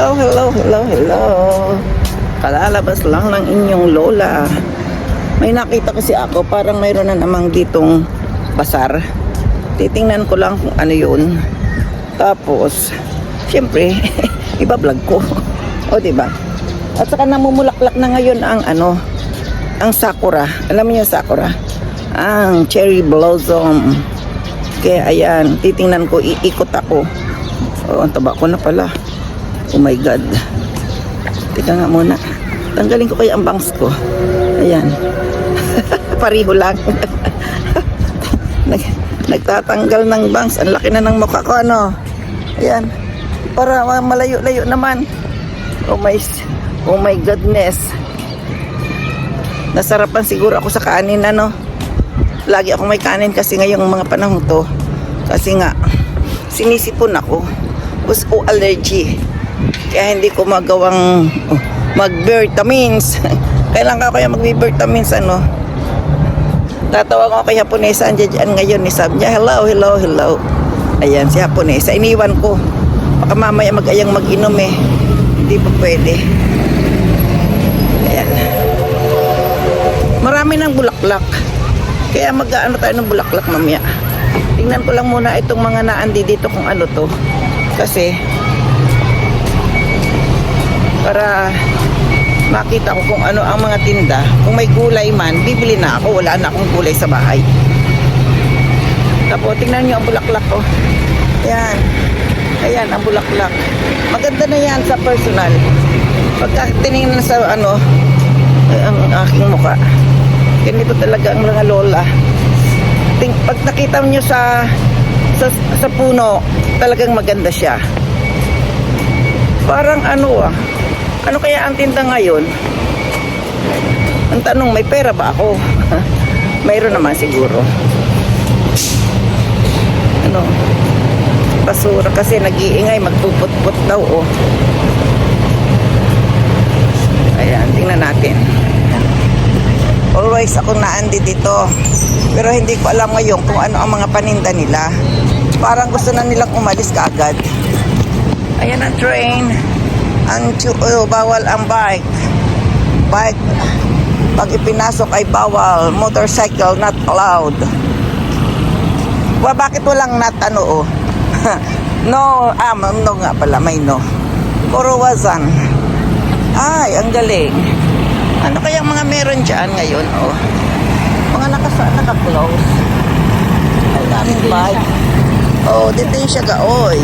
Hello, hello, hello, hello. Kalalabas lang ng inyong lola. May nakita kasi ako, parang mayroon na namang ditong basar. Titingnan ko lang kung ano yun. Tapos, syempre, iba-vlog ko. o, ba? At saka namumulaklak na ngayon ang ano, ang sakura. Alam mo yung sakura? Ang cherry blossom. Kaya ayan, titingnan ko, iikot ako. Oh, ang taba ko na pala. Oh my God. Teka nga muna. Tanggalin ko kaya ang bangs ko. Ayan. Pariho lang. Nag, nagtatanggal ng bangs. Ang laki na ng mukha ko, ano? Ayan. Para ma- malayo-layo naman. Oh my, oh my goodness. Nasarapan siguro ako sa kanin, ano? Lagi ako may kanin kasi ngayong mga panahon to. Kasi nga, sinisipon ako. Was o allergy. Kaya hindi ko magawang oh, mag-vitamins. Kailan ka kaya mag-vitamins, ano? Tatawa ko kay Haponesa, andyan dyan ngayon. Ni sabi niya, hello, hello, hello. Ayan, si Haponesa. Iniwan ko. Baka mamaya mag-ayang mag-inom eh. Hindi pa pwede. Ayan. Marami ng bulaklak. Kaya mag-ano tayo ng bulaklak mamaya. Tingnan ko lang muna itong mga naandi dito kung ano to. Kasi para makita ko kung ano ang mga tinda. Kung may gulay man, bibili na ako. Wala na akong gulay sa bahay. Tapos tingnan nyo ang bulaklak ko. Ayan. Ayan ang bulaklak. Maganda na yan sa personal. Pagka tinignan sa ano, ang aking mukha. Ganito talaga ang mga lola. Ting, pag nakita nyo sa, sa sa puno, talagang maganda siya. Parang ano ah. Ano kaya ang tinda ngayon? Ang tanong, may pera ba ako? Mayroon naman siguro. Ano? Basura kasi nag-iingay, magpuput-put daw oh. Ayan, tingnan natin. Always akong naandi dito. Pero hindi ko alam ngayon kung ano ang mga paninda nila. Parang gusto na nilang umalis kaagad. Ayan ang train. Ang oh, bawal ang bike. Bike, pag ipinasok ay bawal. Motorcycle not allowed. Wa, bakit walang not ano oh? no, ah, no nga pala, may no. Puro wasan. Ay, ang galing. Ano kayang mga meron dyan ngayon, oh? Mga nakasa, naka-close. Ay, daming bike. Oh, yung siya ga, oy.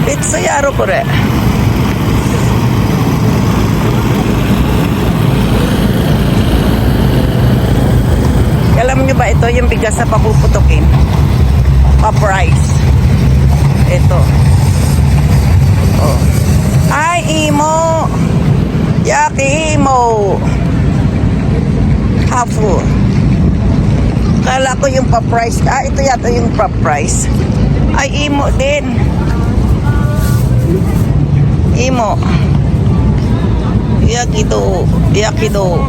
Puri, itsu. Itsu yaro, pure. Alam nyo ba ito yung bigas na papuputukin? Pa-price. Ito. Oh. Ay, imo. Yaki imo. Hafu. Kala ko yung pa-price. Ah, ito yata yung pa-price. Ay, imo din. Imo. Yakido. Yakido.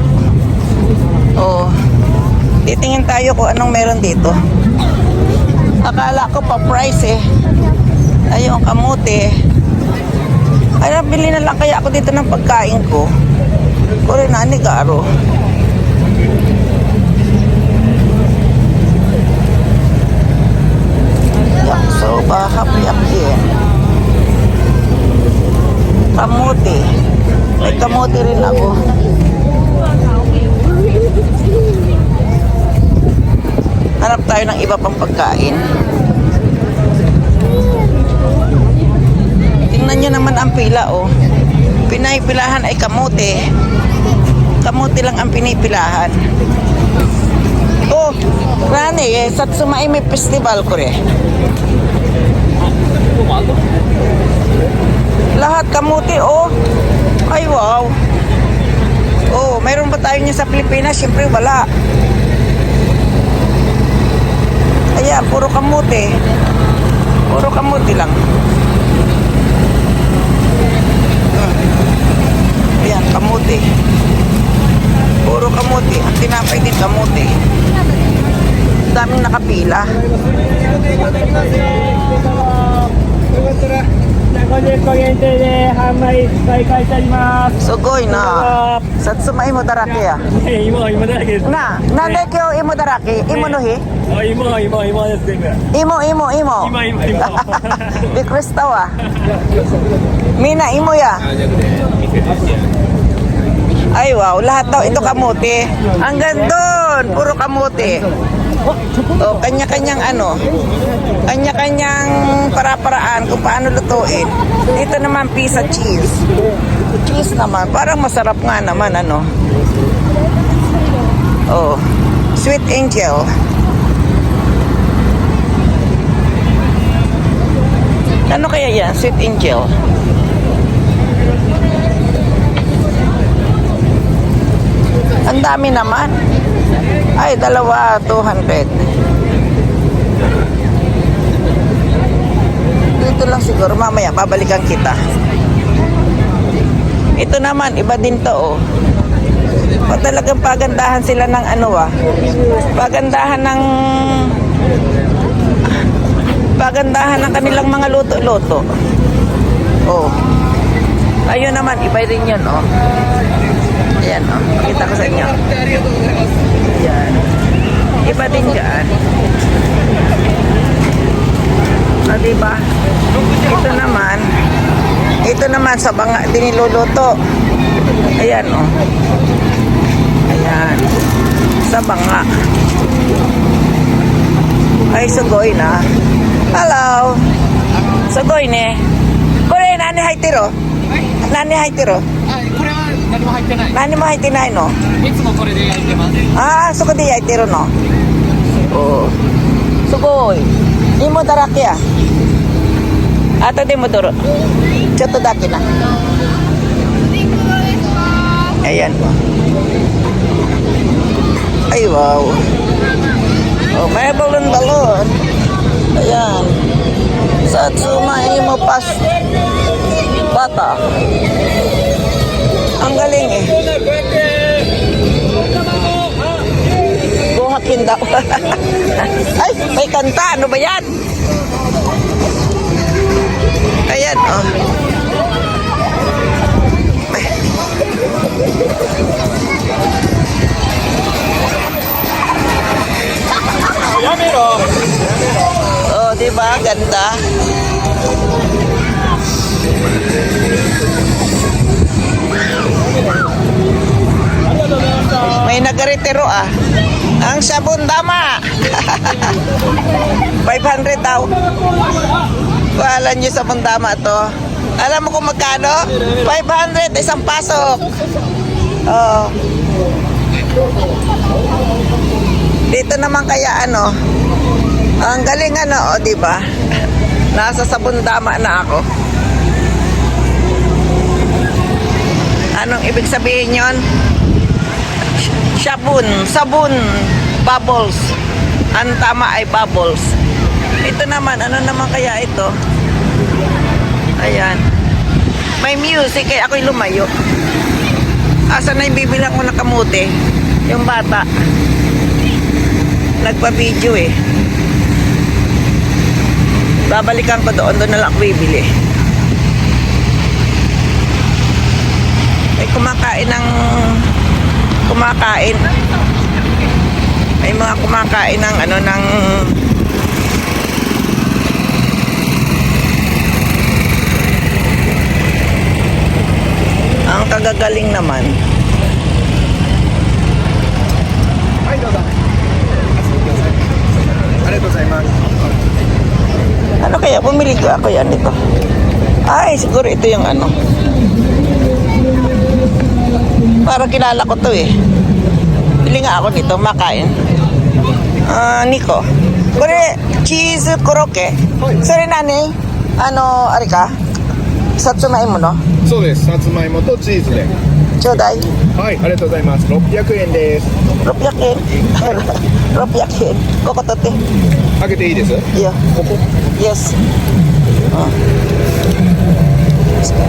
Oh. Titingin tayo kung anong meron dito. Akala ko pa-price eh. Ayun, kamote. Ay, nabili na lang kaya ako dito ng pagkain ko. Kore na ni Garo. Kamote. May kamote rin ako. Hanap tayo ng iba pang pagkain. Tingnan nyo naman ang pila, oh. Pinahipilahan ay kamote. Kamote lang ang pinipilahan. Oh, Rani, eh, Satsuma may festival ko rin. Lahat kamuti, oh. Ay, wow. Oh, mayroon ba tayo niya sa Pilipinas? Siyempre, wala. Ayan, puro kamuti. Puro kamuti lang. Hmm. Ayan, kamuti. Puro kamuti. Ang tinapay din kamuti. Ang daming nakapila. Ang daming nakapila. で販売再開してあります。 Sugoy na. Satsuma imo daraki ah. ね芋芋だらけです。 Na, nande kyo imo daraki? Imo no hi? あ芋芋芋です全部。 Imo, imo, imo. 今今今。 Di Kristaw ah. Mina, imo ya. Ay wow, lahat daw ito kamuti. Hanggang doon, puro kamuti. o, kanya-kanyang ano, kanya-kanyang para-paraan kung paano lutuin. Dito naman pizza cheese. Cheese naman, parang masarap nga naman ano. Oh, sweet angel. Ano kaya yan? Sweet angel. Ang dami naman. Ay, dalawa, 200. Dito lang siguro. Mamaya, babalikan kita. Ito naman, iba din to, oh. Pa talagang pagandahan sila ng ano, ah. Pagandahan ng... Pagandahan ng kanilang mga luto-luto. Oh. Ayun naman, iba rin yun, oh. Ayan o. Oh. Kita ko sa inyo. Ayan. Iba din dyan. O diba? Ito naman. Ito naman sa banga diniluluto. Ayan o. Oh. Ayan. Sa banga. Ay, sugoy na. Hello. Sugoy ne. Kore, nani haitiro? Nani haitiro? Nani haitiro? 何も入ってない。何も入ってないのいつもこれで焼いてます。ああ、そこで焼いてるの。おすごい。芋だらけや。後で戻る。ちょっとだけな。Ayan. Ay, wow. Oh, may balon-balon. Ayan. Satsuma imo pas bata. ang galing eh. Buhakin daw. Ay, may kanta. Ano ba yan? Ayan, oh. Oh, di ba? Ganda. Nagaretiro ah. Ang sabon dama. 500 daw. Kuhalan nyo sabon dama to. Alam mo kung magkano? 500 isang pasok. Oo. Dito naman kaya ano, ang galing ano, o di ba? Nasa sabon dama na ako. Anong ibig sabihin yon? Sabon, sabon, bubbles. Ang tama ay bubbles. Ito naman, ano naman kaya ito? Ayan. May music, kaya ako'y lumayo. Asa na yung bibilang ko ng kamuti? Yung bata. Nagpa-video eh. Babalikan ko doon, doon na lang bibili. May kumakain ng kumakain. May mga kumakain ng ano ng Ang kagagaling naman. Ano kaya? Pumili ko ako yan ito. Ay, siguro ito yung ano. Parang kilala ko to eh. Bili nga ako nito, makain. Ah, Nico. Kore, cheese koroke. Sorry, nani. Ano, ari ka? Satsumai mo, no? そうです。さつまいもとチーズで。 Choday. はい、ありがとうございます。600円です。 Ropyakin. Ropyakin. Kokotote. 開けていいです。 Yeah. ここ。 Yes. Oh.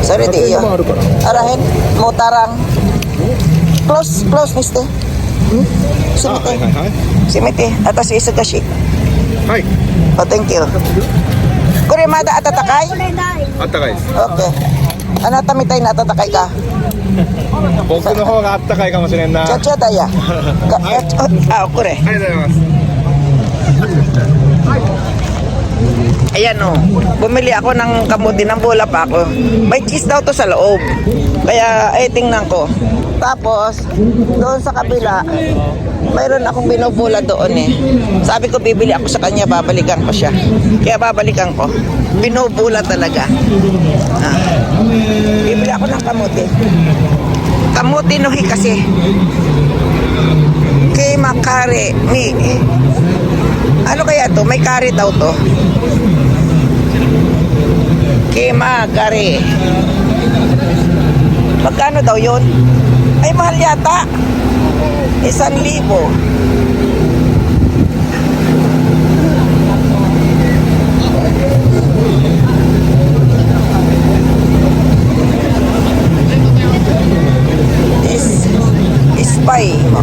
Sorry, 撮影 di も iyo. あるから。 Arahin, motarang. Close, close, mister. あ、はい Simite. はいはい。 Simite. Atas isagashi. はい。 Oh, thank you. Kurimada atatakay? あったかいです Okay. Anata mitay na atatakay ka? 僕の方があったかいかもしれんなありがと Chacha daya. Ka, ah, kure. うございます Ayan o, bumili ako ng kamuti ng bola pa ako. May cheese daw to sa loob. Kaya, ay tingnan ko. Tapos, doon sa kabila, mayroon akong binubula doon eh. Sabi ko, bibili ako sa kanya, babalikan ko siya. Kaya babalikan ko. Binubula talaga. Ah. Bibili ako ng kamuti. Kamuti nohi kasi. Kay makare ni ano kaya to? May kari daw to. Kima kari. Magkano daw yun? Ay, mahal yata. Isang libo. Is, spy mo.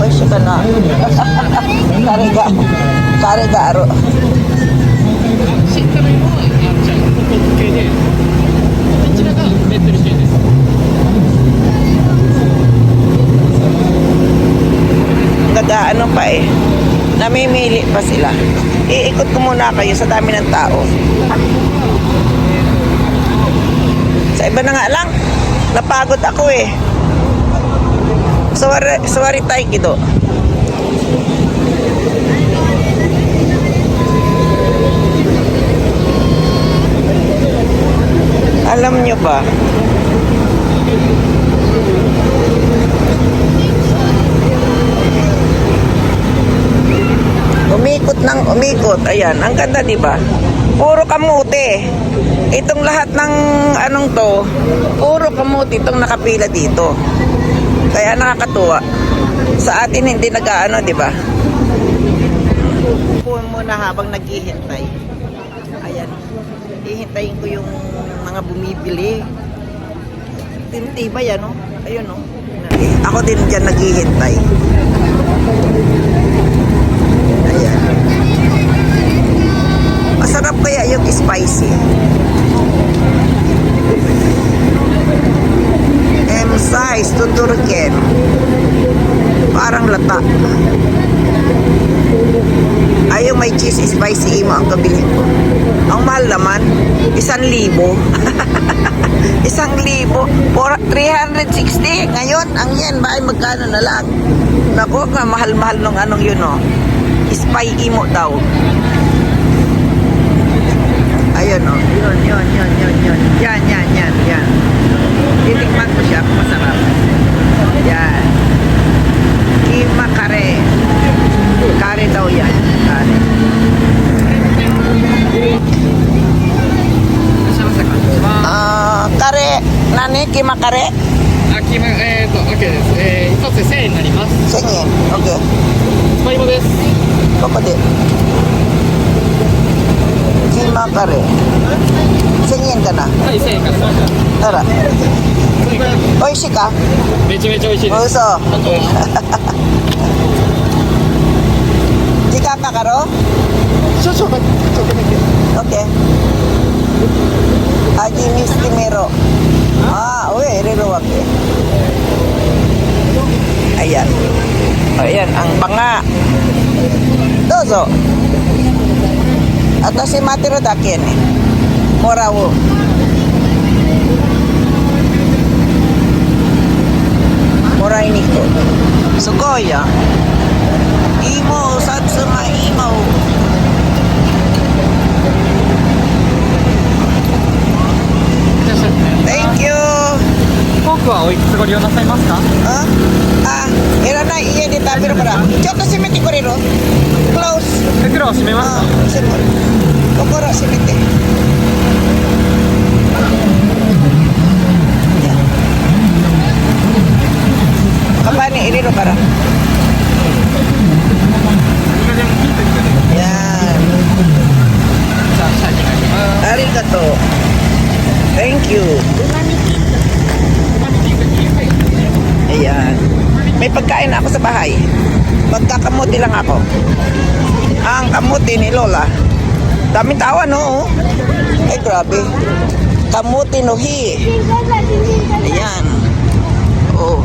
Ay, siya ka na. Kariga. Kariga pa eh. Namimili pa sila. Iikot ko muna kayo sa dami ng tao. Sa iba na nga lang. Napagod ako eh. Sorry, sorry tayo kido. Alam nyo ba? Umikot ng umikot. Ayan, ang ganda 'di ba? Puro kamuti. Itong lahat ng anong to, puro kamuti itong nakapila dito. Kaya nakakatuwa. Sa atin hindi nag-aano, 'di ba? Upuan muna habang naghihintay. Ayan. Hihintayin ko yung mga bumibili. Tinti ba yan, oh? Ayun, oh. Ako din dyan naghihintay. Masarap kaya yung spicy. M size tuturken. Parang lata. Ay, yung may cheese spicy imo ang kabili ko. Ang mahal naman, isang libo. isang libo. For 360. Ngayon, ang yen ba ay magkano na lang? Naku, mahal-mahal nung anong yun, oh. Spy imo daw. Ayun, oh. Yun, yun, yun, yun, yun. Yan, yan, yan, yan. Titikman ko siya kung masarap. Yan. Kima kare. Kare daw yan. Kare. Ah, kare. Nani, kima kare? あきまえーと OK ですえー、一つ1000円になります Sige. Okay. スパイモです Baka di. Kima kare. Singin ka na. はい1000円からしました Tara. Oishi ka? めちゃめちゃ美味しいです Uso. あと Jika ka karo? 少々だけちょっとだけ Okay. Haji Mistimero. Ah, uy, riruwag eh. Ayan. Ayan, ang banga. Dozo. 私待ってるだけねもらおう。もらいに来て。すごいや。芋さつまいもフォークはおいつご利用なさいますか？Ah, era na iya di tabir para. Choto si miti korero. Close. Negro si mema. Ah, si mo. Kokoro si miti. Ya. Kapani ini ro para. Yan. Arigato. Thank you. Ayan. May pagkain ako sa bahay. Magkakamuti lang ako. ang kamuti ni Lola. Daming tawa, no? Ay, grabe. Kamuti nuhi. Ayan. Oh.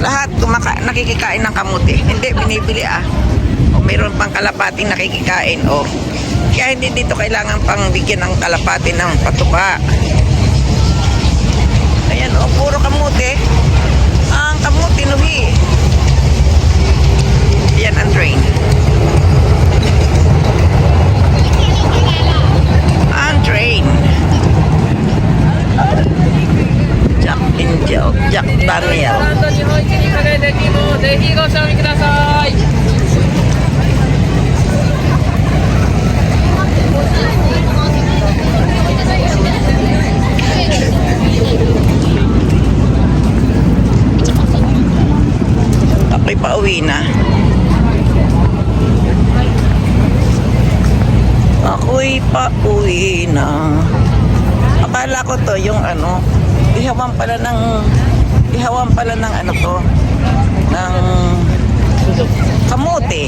Lahat kumaka nakikikain ng kamuti. Hindi, binibili ah. O mayroon pang kalapating nakikikain. Oh. Kaya hindi dito kailangan pang bigyan ng kalapati ng patuka. Ayan, oh, puro kamuti. Ang kamuti nuhi. Ayan ang train. Ang train. Jack in Jack, Jack Daniel. ランド日本一に輝いたチームをぜひご賞味ください Pauwi na. Ako'y pauwi na. Akala ko to yung ano, ihawan pala ng ihawan pala ng ano to ng kamote.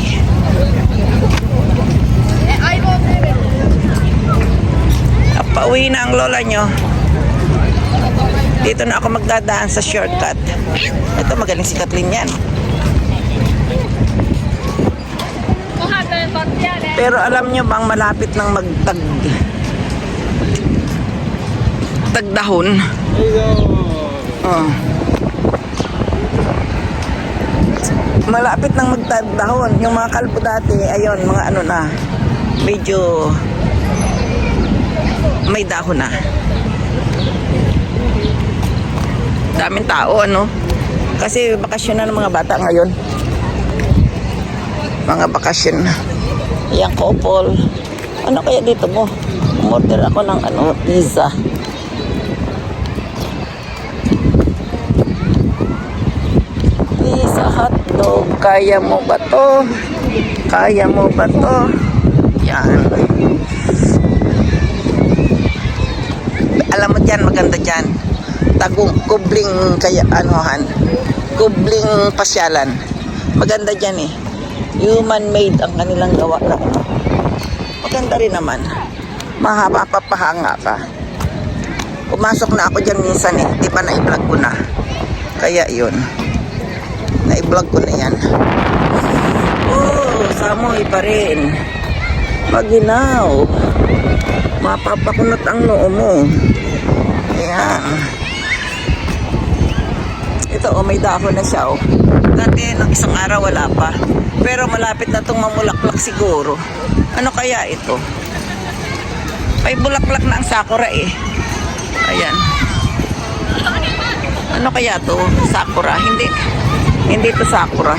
Ah, Pauwi na ang lola nyo. Dito na ako magdadaan sa shortcut. Ito magaling si Kathleen yan. Pero alam nyo bang malapit ng magtag tagdahon? Oh. Malapit ng magtagdahon. Yung mga kalbo dati, ayun, mga ano na, medyo may dahon na. Daming tao, ano? Kasi bakasyon na ng mga bata ngayon. Mga bakasyon na. Yang couple. Ano kaya dito mo? Umorder ako ng ano, pizza. Pizza hotdog. Kaya mo ba to? Kaya mo ba to? Yan. Alam mo dyan, maganda dyan. Tagong kubling kaya anuhan. Kubling pasyalan. Maganda dyan eh. Human made ang kanilang gawa. Maganda rin naman. Mahaba papahanga ka. Pumasok na ako dyan minsan eh. Di ba na-vlog ko na. Kaya yun. Na-vlog ko na yan. Oh, samoy pa rin. Maginaw. Mapapakunot ang noo mo. Ayan. Ito, oh, may dahon na siya, oh. Dati, nung isang araw, wala pa. Pero malapit na itong mamulaklak siguro. Ano kaya ito? May bulaklak na ang sakura, eh. Ayan. Ano kaya to? Sakura? Hindi. Hindi to sakura.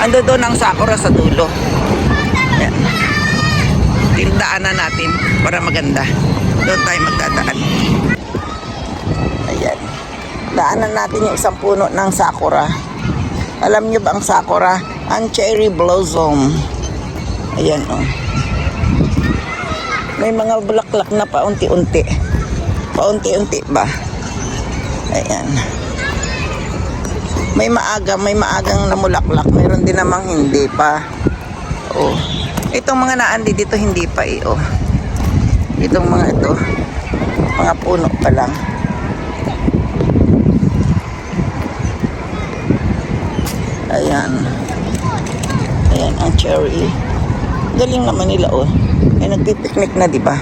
Ando doon ang sakura sa dulo. Ayan. Tindaanan natin para maganda. Doon tayo magdadaan. Ayan. Daanan natin yung isang puno ng sakura. Alam nyo ba ang sakura? Ang cherry blossom. Ayan o. Oh. May mga bulaklak na paunti-unti. Paunti-unti ba? Ayan. May maaga, may maagang namulaklak. Meron din namang hindi pa. Oh. Itong mga naandi dito hindi pa eh. Oh. Itong mga ito. Mga puno pa lang. Ayan. Ayan ang cherry. Galing naman nila oh. May nagpipiknik na, di ba?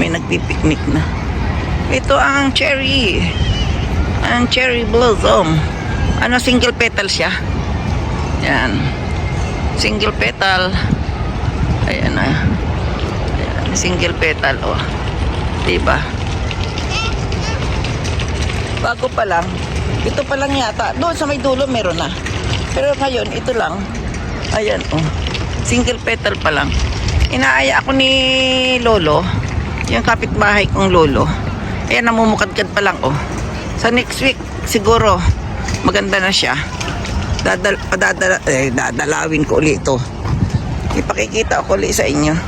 May nagpipiknik na. Ito ang cherry. Ang cherry blossom. Ano, single petal siya. Yan. Single petal. Ayan na. Ayan. Single petal, oh. Diba? Bago pa lang. Ito pa lang yata. Doon sa may dulo meron na. Pero ngayon, ito lang. Ayan, oh. Single petal pa lang. Inaaya ako ni Lolo. Yung kapitbahay kong Lolo. Ayan, namumukadkad pa lang, oh. Sa next week, siguro, maganda na siya. Dadal, padadala, eh, dadalawin ko ulit ito. Ipakikita ko ulit sa inyo.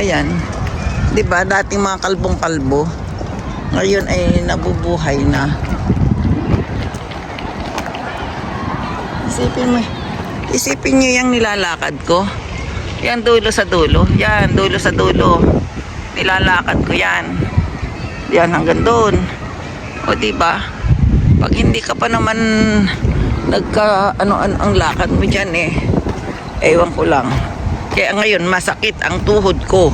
Ayan. ba dating mga kalbong-kalbo. Ngayon ay nabubuhay na. Isipin mo, Isipin nyo yung nilalakad ko. Yan dulo sa dulo. Yan, dulo sa dulo. Nilalakad ko yan. Yan hanggang doon. O di ba? Pag hindi ka pa naman nagka ano, ano ang lakad mo diyan eh. Ewan ko lang. Kaya ngayon masakit ang tuhod ko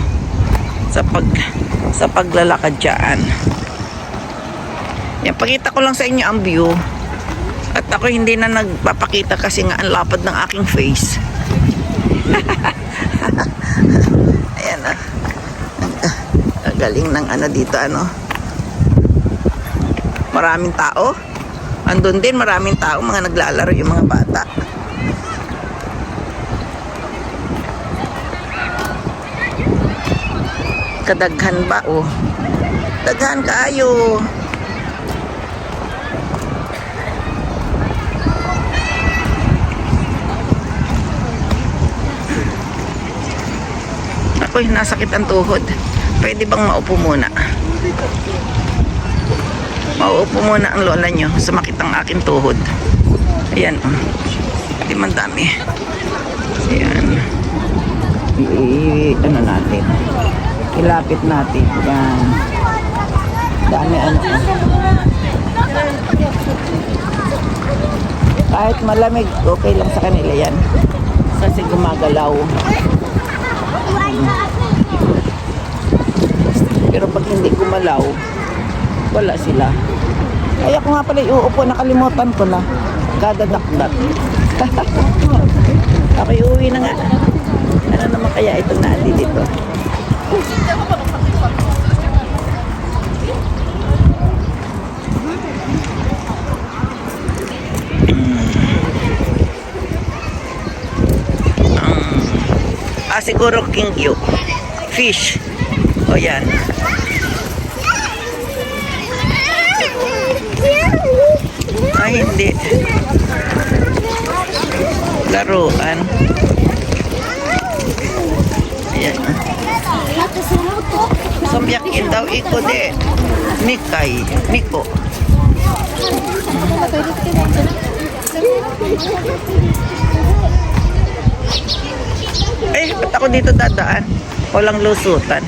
sa pag sa paglalakad diyan. Yan, pakita ko lang sa inyo ang view. Ako hindi na nagpapakita kasi nga ang lapad ng aking face. Ayan ah. Ang galing ng ano dito ano. Maraming tao. Andun din maraming tao, mga naglalaro yung mga bata. Kadaghan ba oh? Daghan kaayo. Ako'y nasakit ang tuhod. Pwede bang maupo muna? Mauupo muna ang lola nyo. Sumakit ang aking tuhod. Ayan. Oh. Di man dami. Ayan. I, ano natin. Ilapit natin. Yan. Dami ano. oh. Kahit malamig, okay lang sa kanila yan. Kasi gumagalaw. Pero pag hindi gumalaw, wala sila. Ay ako nga pala iuupo, nakalimutan ko na. Kadadakdak. ako iuwi na nga. Ano naman kaya itong naandi dito? Ah, siguro kingyo. Fish. O yan. Ay, hindi. Laruan. Ayan. Samyakin daw iko de. Mikay. Miko. Eh, ba't ako dito dadaan? Walang lusutan.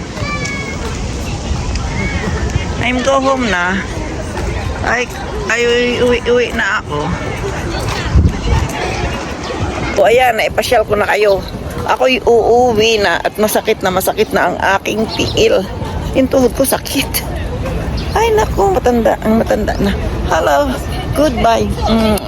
I'm go home na. Ay, ay uwi, uwi na ako. O ayan, naipasyal ko na kayo. Ako'y uuwi na at masakit na masakit na ang aking tiil. Yung tuhod ko sakit. Ay naku, matanda, ang matanda na. Hello, goodbye. Mm.